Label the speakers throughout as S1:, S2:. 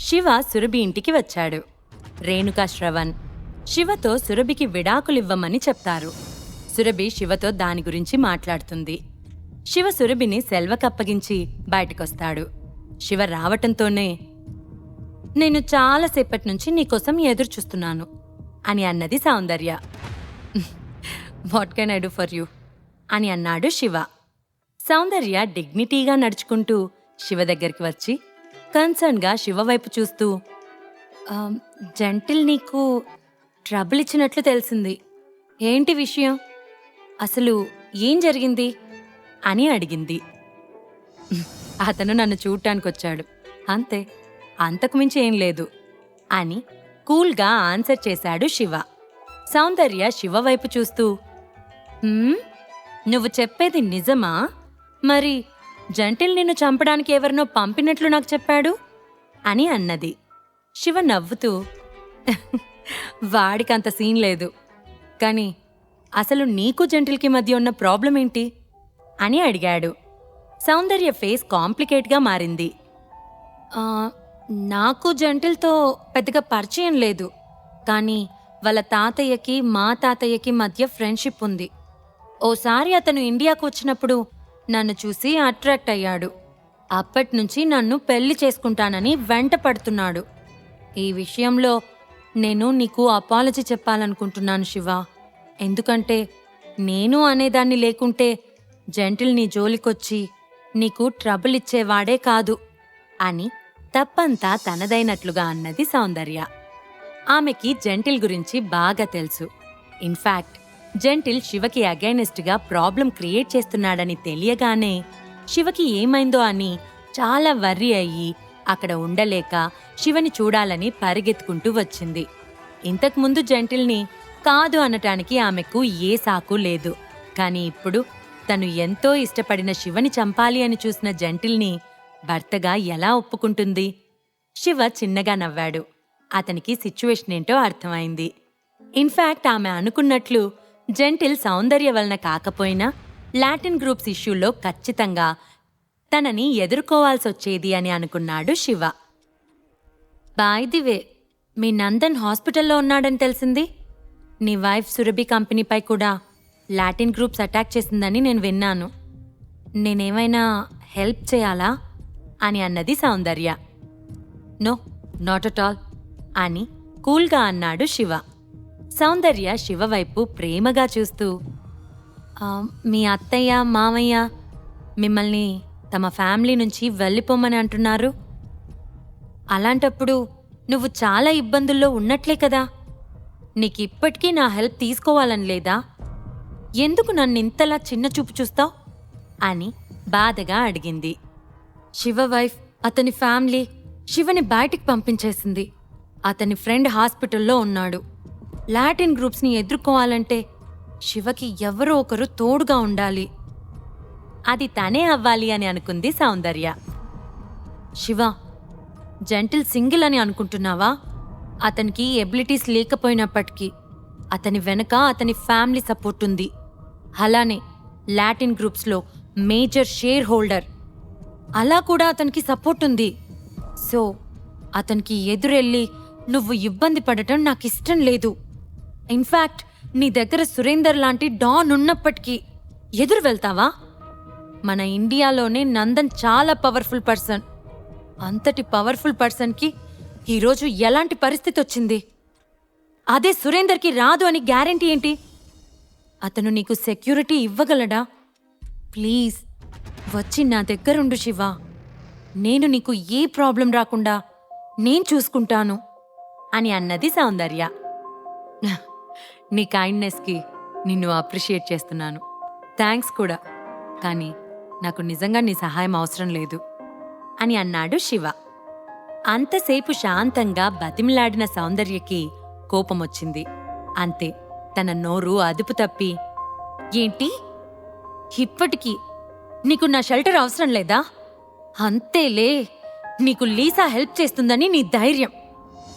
S1: శివ సురభి ఇంటికి వచ్చాడు. రేణుకా శ్రవణ్ శివతో సురభికి విడాకులివ్వమని చెప్తారు. సురభి శివతో దాని గురించి మాట్లాడుతుంది. శివ సురభిని సెల్వకప్పగించి బయటకొస్తాడు. శివ రావటంతోనే నేను చాలాసేపటి నుంచి నీకోసం ఎదురు చూస్తున్నాను అని అన్నది Soundarya. What can I do for you? అని అన్నాడు శివ. సౌందర్య డిగ్నిటీగా నడుచుకుంటూ శివ దగ్గరికి వచ్చి కన్సర్న్గా శివ వైపు చూస్తూ జంటిల్ నీకు ట్రబుల్ ఇచ్చినట్లు తెలిసింది. ఏంటి విషయం? అసలు ఏం జరిగింది? అని అడిగింది. అతను నన్ను చూడటానికి వచ్చాడు అంతే అంతకుమించి ఏం లేదు అని కూల్గా ఆన్సర్ చేశాడు శివ. సౌందర్య శివ వైపు చూస్తూ నువ్వు చెప్పేది నిజమా? మరి జంటిల్ నిన్ను చంపడానికి ఎవరినో పంపినట్లు నాకు చెప్పాడు? అని అన్నది. శివ నవ్వుతూ వాడికంత సీన్ లేదు. కానీ అసలు నీకు జంటిల్కి మధ్య ఉన్న ప్రాబ్లం ఏంటి? అని అడిగాడు. సౌందర్య ఫేస్ కాంప్లికేట్గా మారింది. నాకు జంటిల్తో పెద్దగా పరిచయం లేదు. కానీ వాళ్ళ తాతయ్యకి మా తాతయ్యకి మధ్య ఫ్రెండ్షిప్ ఉంది. ఓసారి అతను ఇండియాకు వచ్చినప్పుడు నన్ను చూసి అట్రాక్ట్ అయ్యాడు. అప్పట్నుంచి నన్ను పెళ్ళి చేసుకుంటానని వెంట పడుతున్నాడు. ఈ విషయంలో నేను నీకు అపాలజీ చెప్పాలనుకుంటున్నాను శివ. ఎందుకంటే నేను అనేదాన్ని లేకుంటే జంటిల్ నీ జోలికొచ్చి నీకు ట్రబుల్ ఇచ్చేవాడే కాదు అని తప్పంతా తనదైనట్లుగా అన్నది సౌందర్య. ఆమెకి జంటిల్ గురించి బాగా తెలుసు. ఇన్ఫాక్ట్ జంటిల్ శివకి అగైనెస్ట్గా ప్రాబ్లం క్రియేట్ చేస్తున్నాడని తెలియగానే శివకి ఏమైందో అని చాలా వర్రీ అయ్యి అక్కడ ఉండలేక శివని చూడాలని పరిగెత్తుకుంటూ వచ్చింది. ఇంతకుముందు జంటిల్ని కాదు అనటానికి ఆమెకు ఏ సాకు లేదు. కానీ ఇప్పుడు తను ఎంతో ఇష్టపడిన శివని చంపాలి అని చూసిన జంటిల్ని భర్తగా ఎలా ఒప్పుకుంటుంది? శివ చిన్నగా నవ్వాడు. అతనికి సిచ్యువేషన్ ఏంటో అర్థమైంది. ఇన్ఫాక్ట్ ఆమె అనుకున్నట్లు జెంటిల్ సౌందర్య వలన కాకపోయినా లాటిన్ గ్రూప్స్ ఇష్యూలో ఖచ్చితంగా తనని ఎదుర్కోవాల్సొచ్చేది అని అనుకున్నాడు శివ. వే మీ నందన్ హాస్పిటల్లో ఉన్నాడని తెలిసింది? నీ వైఫ్ సురభి కంపెనీపై కూడా లాటిన్ గ్రూప్స్ అటాక్ చేసిందని నేను విన్నాను. నేనేమైనా హెల్ప్ చేయాలా? అని అన్నది Soundarya. No not at all అని కూల్గా అన్నాడు శివ. సౌందర్య శివ వైపు ప్రేమగా చూస్తూ మీ అత్తయ్య మామయ్య మిమ్మల్ని తమ ఫ్యామిలీ నుంచి వెళ్ళిపోమని అంటున్నారు. అలాంటప్పుడు నువ్వు చాలా ఇబ్బందుల్లో ఉన్నట్లే కదా. నీకు ఇప్పటికీ నా హెల్ప్ తీసుకోవాలని లేదా? ఎందుకు నన్ను ఇంతలా చిన్న చూపు చూస్తావు? అని బాధగా అడిగింది. శివ వైఫ్ అతని ఫ్యామిలీ శివని బయటికి పంపించేసింది. అతని ఫ్రెండ్ హాస్పిటల్లో ఉన్నాడు. లాటిన్ గ్రూప్స్ని ఎదుర్కోవాలంటే శివకి ఎవరో ఒకరు తోడుగా ఉండాలి. అది తనే అవ్వాలి అని అనుకుంది సౌందర్య. శివ జంటిల్ సింగిల్ అని అనుకుంటున్నావా? అతనికి ఎబిలిటీస్ లేకపోయినప్పటికీ అతని వెనక అతని ఫ్యామిలీ సపోర్ట్ ఉంది. అలానే లాటిన్ గ్రూప్స్లో మేజర్ షేర్ హోల్డర్. అలా కూడా అతనికి సపోర్ట్ ఉంది. సో అతనికి ఎదురెళ్ళి నువ్వు ఇబ్బంది పడటం నాకు ఇష్టం లేదు. ఇన్ఫాక్ట్ నీ దగ్గర సురేందర్ లాంటి డాన్ ఉన్నప్పటికీ ఎదురు వెళ్తావా? మన ఇండియాలోనే నందన్ చాలా పవర్ఫుల్ పర్సన్ అంతటి పవర్ఫుల్ పర్సన్కి ఈరోజు ఎలాంటి పరిస్థితి వచ్చింది? అదే సురేందర్కి రాదు అని గ్యారెంటీ ఏంటి? అతను నీకు సెక్యూరిటీ ఇవ్వగలడా? ప్లీజ్ వచ్చి నా దగ్గరుండు శివ. నేను నీకు ఏ ప్రాబ్లం రాకుండా నేను చూసుకుంటాను అని అన్నది సౌందర్య. నీ కైండ్నెస్కి నిన్ను అప్రిషియేట్ చేస్తున్నాను. థ్యాంక్స్ కూడా. కానీ నాకు నిజంగా నీ సహాయం అవసరం లేదు. అని అన్నాడు శివ. అంతసేపు శాంతంగా బతిమిలాడిన సౌందర్యకి కోపమొచ్చింది. అంతే తన నోరు అదుపు తప్పి ఏంటి? ఇప్పటికీ నీకు నా షెల్టర్ అవసరం లేదా? అంతేలే నీకు లీసా హెల్ప్ చేస్తుందని నీ ధైర్యం.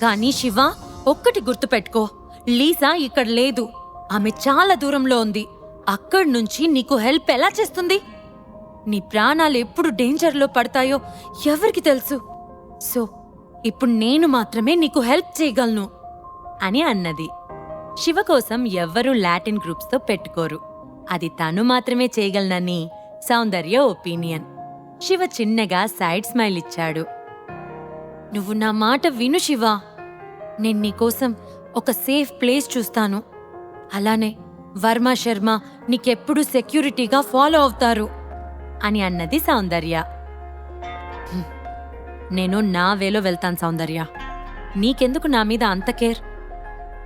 S1: కానీ శివ ఒక్కటి గుర్తుపెట్టుకో. లీసా ఇక్కడ లేదు. ఆమె చాలా దూరంలో ఉంది. అక్కడి నుంచి నీకు హెల్ప్ ఎలా చేస్తుంది? నీ ప్రాణాలు ఎప్పుడు డేంజర్లో పడతాయో ఎవరికి తెలుసు? సో ఇప్పుడు నేను మాత్రమే నీకు హెల్ప్ చేయగలను అని అన్నది. శివ కోసం ఎవ్వరూ లాటిన్ గ్రూప్స్తో పెట్టుకోరు. అది తను మాత్రమే చేయగలనని సౌందర్య ఒపీనియన్. శివ చిన్నగా సైడ్ స్మైల్ ఇచ్చాడు. నువ్వు నా మాట విను శివ. నేను నీకోసం ఒక సేఫ్ ప్లేస్ చూస్తాను. అలానే వర్మ శర్మ నీకెప్పుడు సెక్యూరిటీగా ఫాలో అవుతారు అని అన్నది సౌందర్య. నేను నా వేలో వెళ్తాను సౌందర్య. నీకెందుకు నా మీద అంత కేర్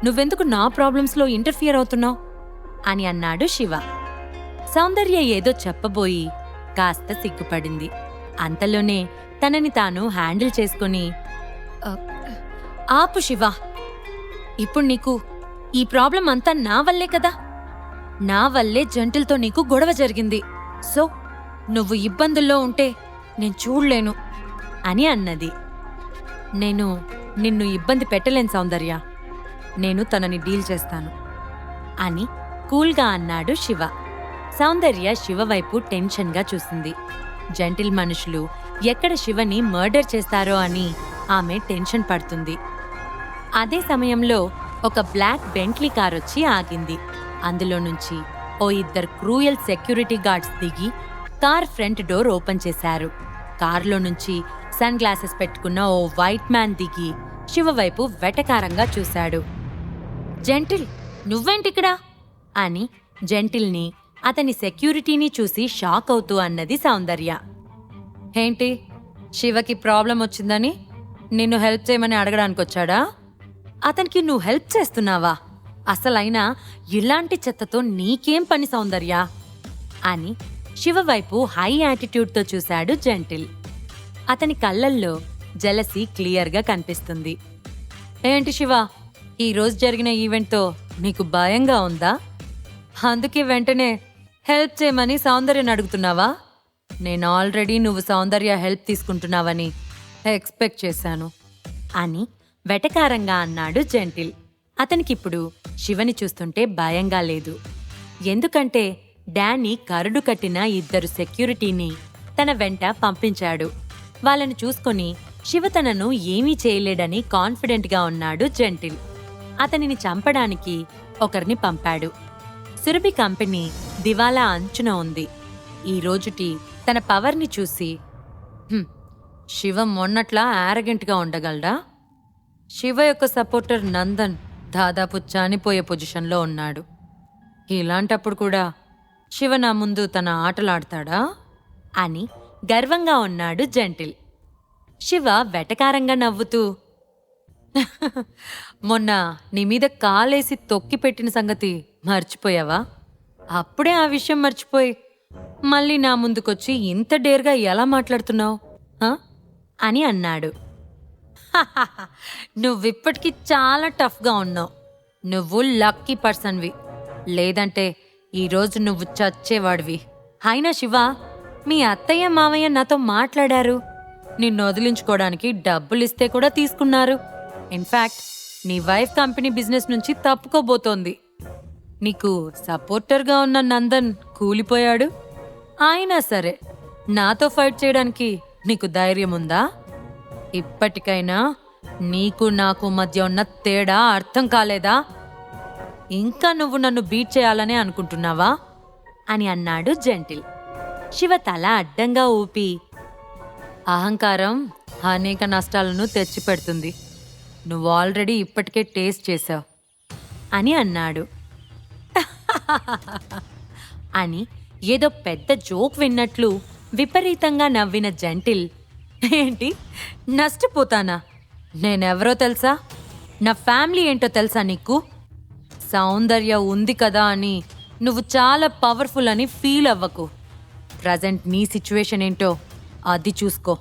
S1: నువ్వెందుకు నా ప్రాబ్లమ్స్లో ఇంటర్ఫియర్ అవుతున్నావు? అని అన్నాడు శివ. సౌందర్య ఏదో చెప్పబోయి కాస్త సిగ్గుపడింది. అంతలోనే తనని తాను హ్యాండిల్ చేసుకుని ఆపు శివ ఇప్పుడు నీకు ఈ ప్రాబ్లం అంతా నా వల్లే కదా? నా వల్లే జంటిల్తో నీకు గొడవ జరిగింది. సో నువ్వు ఇబ్బందుల్లో ఉంటే నేను చూడలేను అని అన్నది. నేను నిన్ను ఇబ్బంది పెట్టలేను సౌందర్య. నేను తనని డీల్ చేస్తాను అని కూల్గా అన్నాడు శివ. సౌందర్య శివ వైపు టెన్షన్గా చూసింది. జంటిల్ మనుషులు ఎక్కడ శివని మర్డర్ చేస్తారో అని ఆమె టెన్షన్ పడుతుంది. అదే సమయంలో ఒక బ్లాక్ బెంట్లీ కార్ వచ్చి ఆగింది. అందులో నుంచి ఓ ఇద్దరు క్రూయల్ సెక్యూరిటీ గార్డ్స్ దిగి కార్ ఫ్రంట్ డోర్ ఓపెన్ చేశారు. కారులో నుంచి సన్ గ్లాసెస్ పెట్టుకున్న ఓ వైట్ మ్యాన్ దిగి శివ వైపు వెటకారంగా చూశాడు. జెంటిల్ నువ్వేంటిక్కడా? అని జెంటిల్ని అతని సెక్యూరిటీని చూసి షాక్ అవుతూ అన్నది సౌందర్య. ఏంటి? శివకి ప్రాబ్లం వచ్చిందని? నిన్ను హెల్ప్ చేయమని అడగడానికి వచ్చాడా అతనికి నువ్వు హెల్ప్ చేస్తున్నావా? అసలైనా ఇలాంటి చెత్తతో నీకేం పని సౌందర్య? అని శివ వైపు హై యాటిట్యూడ్తో చూశాడు జెంటిల్. అతని కళ్ళల్లో జలసి క్లియర్గా కనిపిస్తుంది. ఏంటి శివ ఈరోజు జరిగిన ఈవెంట్తో నీకు భయంగా ఉందా? అందుకే వెంటనే హెల్ప్ చేయమని సౌందర్యని అడుగుతున్నావా? నేను ఆల్రెడీ నువ్వు సౌందర్య హెల్ప్ తీసుకుంటున్నావని ఎక్స్పెక్ట్ చేశాను. అని వెటకారంగా అన్నాడు జెంటిల్. అతనికిప్పుడు శివని చూస్తుంటే భయంగా లేదు. ఎందుకంటే డానీ కరుడు కట్టిన ఇద్దరు సెక్యూరిటీని తన వెంట పంపించాడు. వాళ్ళను చూసుకొని శివ తనను ఏమీ చేయలేడని కాన్ఫిడెంట్గా ఉన్నాడు జెంటిల్. అతనిని చంపడానికి ఒకరిని పంపాడు. సురభి కంపెనీ దివాలా అంచున ఉంది. ఈ రోజుటి తన పవర్ని చూసి శివ మొన్నట్లా యారగెంట్గా ఉండగలడా? శివ యొక్క సపోర్టర్ నందన్ దాదాపు చనిపోయే పొజిషన్లో ఉన్నాడు. ఇలాంటప్పుడు కూడా శివ నా ముందు తన ఆటలాడతాడా? అని గర్వంగా ఉన్నాడు జంటిల్. శివ వెటకారంగా నవ్వుతూ మొన్న నీ మీద కాలేసి తొక్కి పెట్టిన సంగతి మర్చిపోయావా? అప్పుడే ఆ విషయం మర్చిపోయి మళ్ళీ నా ముందుకొచ్చి ఇంత డేర్గా ఎలా మాట్లాడుతున్నావు అని అన్నాడు. నువ్విప్పటికీ చాలా టఫ్గా ఉన్నావు. నువ్వు లక్కీ పర్సన్వి. లేదంటే ఈరోజు నువ్వు చచ్చేవాడివి. అయినా శివ మీ అత్తయ్య మావయ్య నాతో మాట్లాడారు. నిన్ను వదిలించుకోవడానికి డబ్బులు ఇస్తే కూడా తీసుకున్నారు. ఇన్ఫాక్ట్ నీ వైఫ్ కంపెనీ బిజినెస్ నుంచి తప్పుకోబోతోంది. నీకు సపోర్టర్గా ఉన్న నందన్ కూలిపోయాడు. అయినా సరే నాతో ఫైట్ చేయడానికి నీకు ధైర్యం ఉందా ఇప్పటికైనా నీకు నాకు మధ్య ఉన్న తేడా అర్థం కాలేదా? ఇంకా నువ్వు నన్ను బీట్ చేయాలనే అనుకుంటున్నావా? అని అన్నాడు జెంటిల్. శివ తల అడ్డంగా ఊపి అహంకారం అనేక నష్టాలను తెచ్చిపెడుతుంది. నువ్వు ఆల్రెడీ ఇప్పటికే టేస్ట్ చేశావు. అని అన్నాడు. అని ఏదో పెద్ద జోక్ విన్నట్లు విపరీతంగా నవ్విన జంటిల్ ఏంటి? నష్టపోతానా? నేనెవరో తెలుసా? నా ఫ్యామిలీ ఏంటో తెలుసా నీకు? సౌందర్య ఉంది కదా అని నువ్వు చాలా పవర్ఫుల్ అని ఫీల్ అవ్వకు. ప్రజెంట్ నీ సిచ్యువేషన్ ఏంటో అది చూసుకో.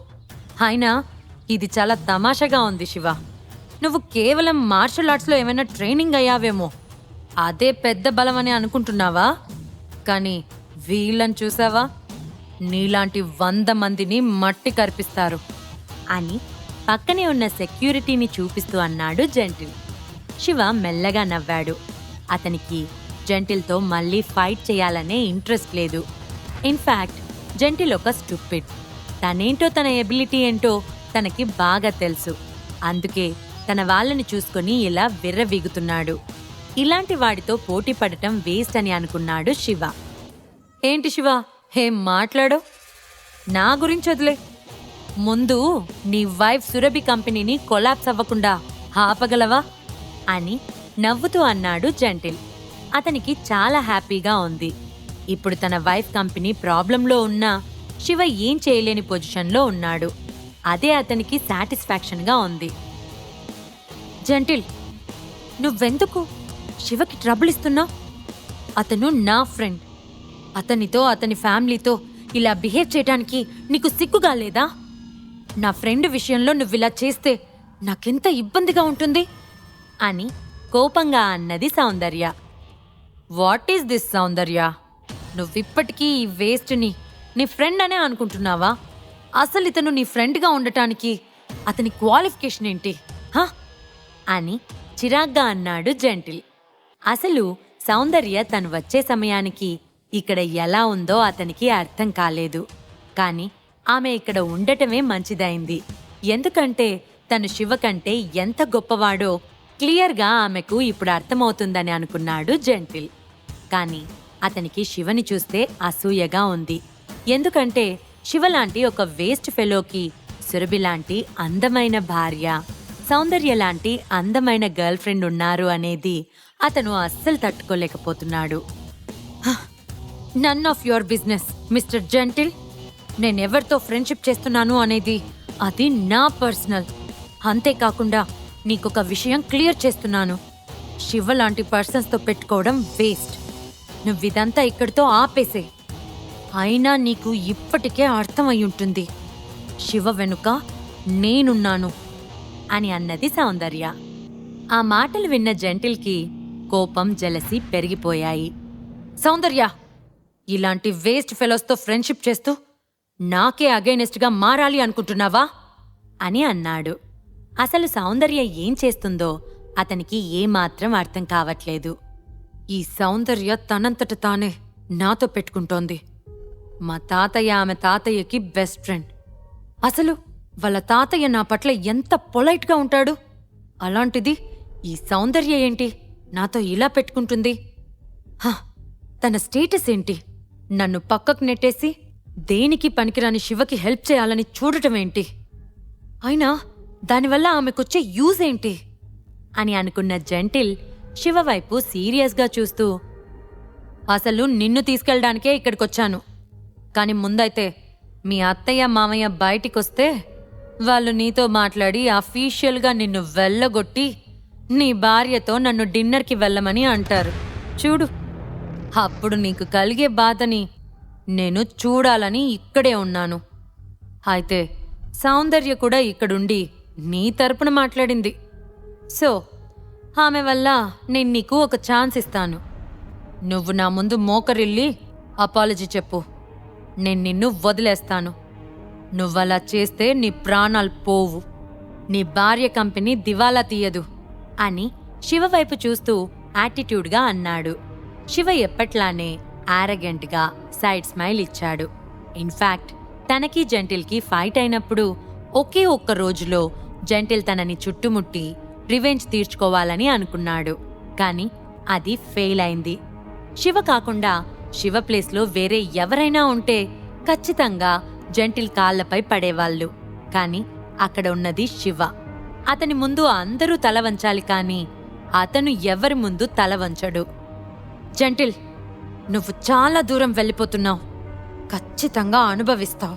S1: అయినా ఇది చాలా తమాషగా ఉంది శివ. నువ్వు కేవలం మార్షల్ ఆర్ట్స్లో ఏమైనా ట్రైనింగ్ అయ్యావేమో. అదే పెద్ద బలం అని అనుకుంటున్నావా? కానీ వీళ్ళని చూసావా? నీలాంటి వంద మందిని మట్టి కరిపిస్తారు అని పక్కనే ఉన్న సెక్యూరిటీని చూపిస్తూ అన్నాడు జంటిల్. శివ మెల్లగా నవ్వాడు. అతనికి జంటిల్తో మళ్ళీ ఫైట్ చేయాలనే ఇంట్రెస్ట్ లేదు. ఇన్ఫ్యాక్ట్ జంటిల్ ఒక స్టూపిడ్. తనేంటో తన ఎబిలిటీ ఏంటో తనకి బాగా తెలుసు. అందుకే తన వాళ్ళని చూసుకొని ఇలా విర్రవీగుతున్నాడు. ఇలాంటి వాడితో పోటీ పడటం వేస్ట్ అని అనుకున్నాడు శివ. ఏంటి శివ? ఏం మాట్లాడో. నా గురించి వదిలే. ముందు నీ వైఫ్ సురభి కంపెనీని కొలాప్స్ అవ్వకుండా ఆపగలవా అని నవ్వుతూ అన్నాడు జంటిల్. అతనికి చాలా హ్యాపీగా ఉంది. ఇప్పుడు తన వైఫ్ కంపెనీ ప్రాబ్లంలో ఉన్నా శివ ఏం చేయలేని పొజిషన్లో ఉన్నాడు. అదే అతనికి సాటిస్ఫాక్షన్గా ఉంది. జంటిల్ నువ్వెందుకు? శివకి ట్రబుల్ ఇస్తున్నావు? అతను నా ఫ్రెండ్. అతనితో అతని ఫ్యామిలీతో ఇలా బిహేవ్ చేయడానికి నీకు సిగ్గుగా లేదా? నా ఫ్రెండ్ విషయంలో నువ్వు ఇలా చేస్తే నాకెంత ఇబ్బందిగా ఉంటుంది? అని కోపంగా అన్నది Soundarya. What is this Soundarya? నువ్విప్పటికీ ఈ వేస్ట్ని నీ ఫ్రెండ్ అనే అనుకుంటున్నావా? అసలు ఇతను నీ ఫ్రెండ్గా ఉండటానికి అతని క్వాలిఫికేషన్ ఏంటి? హా? అని చిరాగ్గా అన్నాడు జంటిల్. అసలు సౌందర్య తను వచ్చే సమయానికి ఇక్కడ ఎలా ఉందో అతనికి అర్థం కాలేదు. కానీ ఆమె ఇక్కడ ఉండటమే మంచిదైంది. ఎందుకంటే తను శివ కంటే ఎంత గొప్పవాడో క్లియర్గా ఆమెకు ఇప్పుడు అర్థమవుతుందని అనుకున్నాడు జంటిల్ కానీ అతనికి శివని చూస్తే అసూయగా ఉంది. ఎందుకంటే శివ లాంటి ఒక వేస్ట్ ఫెలోకి సురభి లాంటి అందమైన భార్య సౌందర్య లాంటి అందమైన గర్ల్ ఫ్రెండ్ ఉన్నారు అనేది అతను అస్సలు తట్టుకోలేకపోతున్నాడు. None of your business mister Gentle నేనెవరితో friendship చేస్తున్నాను అనేది అది నా పర్సనల్ అంతేకాకుండా నీకొక విషయం క్లియర్ చేస్తున్నాను. శివ లాంటి పర్సన్స్తో పెట్టుకోవడం వేస్ట్ నువ్వు ఇదంతా ఇక్కడితో ఆపేసే. అయినా నీకు ఇప్పటికే అర్థమై ఉంటుంది. శివ వెనుక నేనున్నాను అని అన్నది సౌందర్య. ఆ మాటలు విన్న జంటిల్కి కోపం జలసి పెరిగిపోయాయి. సౌందర్య! ఇలాంటి వేస్ట్ ఫెలోస్తో ఫ్రెండ్షిప్ చేస్తూ నాకే అగైనెస్ట్గా మారాలి అనుకుంటున్నావా? అని అన్నాడు. అసలు సౌందర్య ఏం చేస్తుందో అతనికి ఏమాత్రం అర్థం కావట్లేదు. ఈ సౌందర్య తనంతట తానే నాతో పెట్టుకుంటోంది. మా తాతయ్య ఆమె తాతయ్యకి బెస్ట్ ఫ్రెండ్. అసలు వాళ్ళ తాతయ్య నా పట్ల ఎంత పొలైట్గా ఉంటాడు? అలాంటిది ఈ సౌందర్య ఏంటి? నాతో ఇలా పెట్టుకుంటుంది? హ, తన స్టేటస్ ఏంటి? నన్ను పక్కకు నెట్టేసి దేనికి పనికిరాని శివకి హెల్ప్ చేయాలని చూడటం ఏంటి? అయినా దానివల్ల ఆమెకొచ్చే యూజ్ ఏంటి? అని అనుకున్న జంటిల్ శివ వైపు సీరియస్గా చూస్తూ అసలు నిన్ను తీసుకెళ్ళడానికే ఇక్కడికొచ్చాను. కానీ ముందైతే మీ అత్తయ్య మామయ్య బయటికొస్తే వాళ్ళు నీతో మాట్లాడి అఫీషియల్గా నిన్ను వెళ్ళగొట్టి నీ భార్యతో నన్ను డిన్నర్కి వెళ్ళమని అంటారు. చూడు. అప్పుడు నీకు కలిగే బాధని నేను చూడాలని ఇక్కడే ఉన్నాను. అయితే సౌందర్య కూడా ఇక్కడుండి నీ తరపున మాట్లాడింది. సో ఆమె వల్ల నేను నీకు ఒక ఛాన్స్ ఇస్తాను. నువ్వు నా ముందు మోకరిల్లి అపాలజీ చెప్పు. నేను నిన్ను వదిలేస్తాను. నువ్వలా చేస్తే నీ ప్రాణాలు పోవు. నీ భార్య కంపెనీ దివాలా తీయదు అని శివ వైపు చూస్తూ యాటిట్యూడ్గా అన్నాడు. శివ ఎప్పట్లానే ఆరగెంట్గా సైడ్ స్మైల్ ఇచ్చాడు. ఇన్ఫాక్ట్ తనకి జంటిల్కి ఫైట్ అయినప్పుడు ఒకే ఒక్క రోజులో జంటిల్ తనని చుట్టుముట్టి రివెంజ్ తీర్చుకోవాలని అనుకున్నాడు. కానీ అది ఫెయిల్ అయింది. శివ కాకుండా శివ ప్లేస్లో వేరే ఎవరైనా ఉంటే ఖచ్చితంగా జంటిల్ కాళ్ళపై పడేవాళ్ళు. కానీ అక్కడ ఉన్నది శివ. అతని ముందు అందరూ తల వంచాలి కానీ అతను ఎవరి ముందు తల వంచడు. జంటిల్ నువ్వు చాలా దూరం వెళ్ళిపోతున్నావు. ఖచ్చితంగా అనుభవిస్తావు.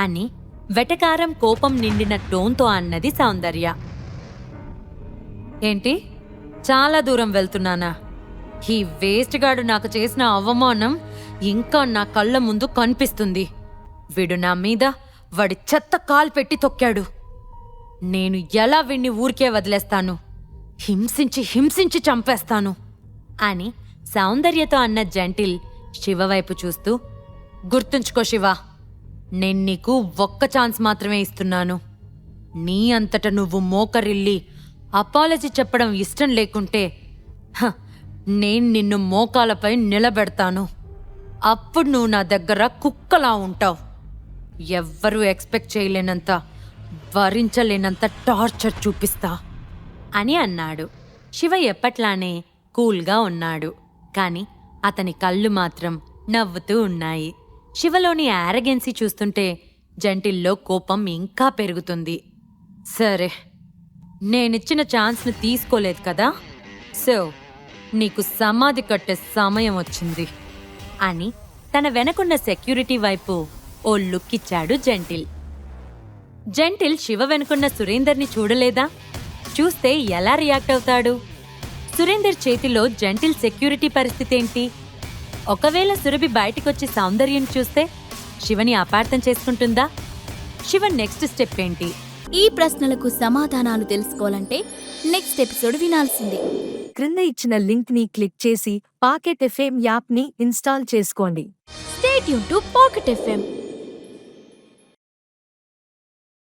S1: అని వెటకారం కోపం నిండిన టోన్తో అన్నది సౌందర్య. ఏంటి? చాలా దూరం వెళ్తున్నానా? ఈ వేస్ట్ గాడు నాకు చేసిన అవమానం ఇంకా నా కళ్ళ ముందు కనిపిస్తుంది. వీడు నా మీద వాడి చెత్త కాలు పెట్టి తొక్కాడు. నేను ఎలా వీణ్ణి ఊరికే వదిలేస్తాను? హింసించి హింసించి చంపేస్తాను. అని సౌందర్యతో అన్న జంటిల్ శివ వైపు చూస్తూ గుర్తుంచుకో శివ నేను నీకు ఒక్క ఛాన్స్ మాత్రమే ఇస్తున్నాను. నీ అంతట నువ్వు మోకరిల్లి అపాలజీ చెప్పడం ఇష్టం లేకుంటే హ, నేను నిన్ను మోకాలపై నిలబెడతాను. అప్పుడు నువ్వు నా దగ్గర కుక్కలా ఉంటావు. ఎవ్వరూ ఎక్స్పెక్ట్ చేయలేనంత భరించలేనంత టార్చర్ చూపిస్తా అని అన్నాడు. శివ ఎప్పట్లానే కూల్గా ఉన్నాడు. కానీ అతని కళ్ళు మాత్రం నవ్వుతూ ఉన్నాయి. శివలోని యారగెన్సీ చూస్తుంటే జంటిల్లో కోపం ఇంకా పెరుగుతుంది. సరే నేనిచ్చిన ఛాన్స్ను తీసుకోలేదు కదా? సో నీకు సమాధి కట్టే సమయం వచ్చింది అని తన వెనకున్న సెక్యూరిటీ వైపు ఓ లుక్ ఇచ్చాడు జంటిల్. జంటిల్ శివ వెనుకున్న సురేందర్ని చూడలేదా? చూస్తే ఎలా రియాక్ట్ అవుతాడు? సురేందర్ చేతిలో జంటిల్ సెక్యూరిటీ పరిస్థితి ఏంటి? ఒకవేళ సురభి బయటికొచ్చి సౌందర్యం చూస్తే శివని అపార్థం చేసుకుంటుందా? శివ నెక్స్ట్ స్టెప్ ఏంటి?
S2: ఈ ప్రశ్నలకు సమాధానాలు తెలుసుకోవాలంటే నెక్స్ట్ ఎపిసోడ్ వినాల్సిందే.
S3: క్రింద ఇచ్చిన లింక్ని క్లిక్ చేసి పాకెట్ ఎఫ్ఎం యాప్ని ఇన్స్టాల్ చేసుకోండి.
S2: స్టేట్ యూన్ టు పాకెట్ ఎఫ్ఎం